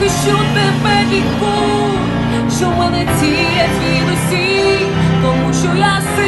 захищу тебе віку, що мене ціє від усіх, тому що я сильна,